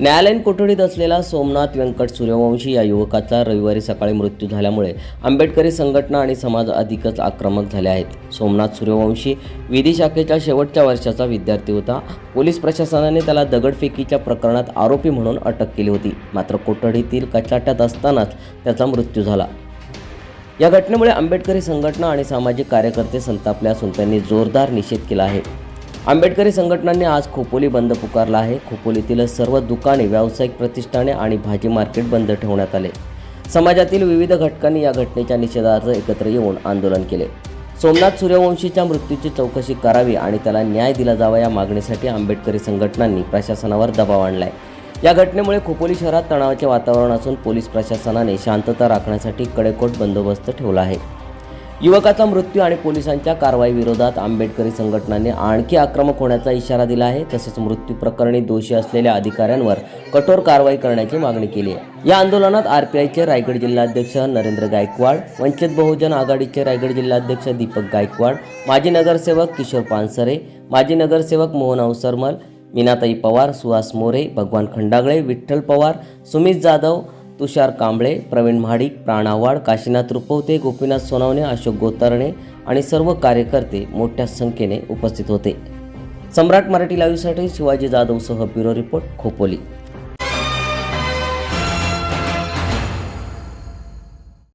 न्यायालयीन कोठडीत असलेला सोमनाथ व्यंकट सूर्यवंशी या युवकाचा रविवारी सकाळी मृत्यू झाल्यामुळे आंबेडकरी संघटना आणि समाज अधिकच आक्रमक झाले आहेत. सोमनाथ सूर्यवंशी विधी शाखेच्या शेवटच्या वर्षाचा विद्यार्थी होता. पोलीस प्रशासनाने त्याला दगडफेकीच्या प्रकरणात आरोपी म्हणून अटक केली होती. मात्र कोठडीतील कचाट्यात असतानाच त्याचा मृत्यू झाला. या घटनेमुळे आंबेडकरी संघटना आणि सामाजिक कार्यकर्ते संतापले असून त्यांनी जोरदार निषेध केला आहे. आंबेडकरी संघटनांनी आज खोपोली बंद पुकारला आहे. खोपोलीतील सर्व दुकाने व्यावसायिक प्रतिष्ठाने आणि भाजी मार्केट बंद ठेवण्यात आले. समाजातील विविध घटकांनी या घटनेच्या निषेधार्थ एकत्र येऊन आंदोलन केले. सोमनाथ सूर्यवंशीच्या मृत्यूची चौकशी करावी आणि त्याला न्याय दिला जावा या मागणीसाठी आंबेडकरी संघटनांनी प्रशासनावर दबाव आणलाय. या घटनेमुळे खोपोली शहरात तणावाचे वातावरण असून पोलीस प्रशासनाने शांतता राखण्यासाठी कडेकोट बंदोबस्त ठेवला आहे. युवकाचा मृत्यू आणि पोलिसांच्या कारवाई विरोधात आंबेडकरी संघटनांनी आणखी आक्रमक होण्याचा इशारा दिला आहे. तसेच मृत्यू प्रकरणी दोषी असलेल्या अधिकाऱ्यांवर कठोर कारवाई करण्याची मागणी केली आहे. या आंदोलनात आरपीआयचे रायगड जिल्हाध्यक्ष नरेंद्र गायकवाड वंचित बहुजन आघाडीचे रायगड जिल्हाध्यक्ष दीपक गायकवाड माजी नगरसेवक किशोर पानसरे माजी नगरसेवक मोहन अवसरमल मीनाताई पवार सुहास मोरे भगवान खंडागळे विठ्ठल पवार सुमित जाधव तुषार कांबळे प्रवीण महाडिक प्राणावाड काशीनाथ रुपवते गोपीनाथ सोनावणे अशोक गोतरणे आणि सर्व कार्यकर्ते मोठ्या संख्येने उपस्थित होते. सम्राट मराठी लाईव्हसाठी शिवाजी जाधवसह ब्युरो रिपोर्ट खोपोली.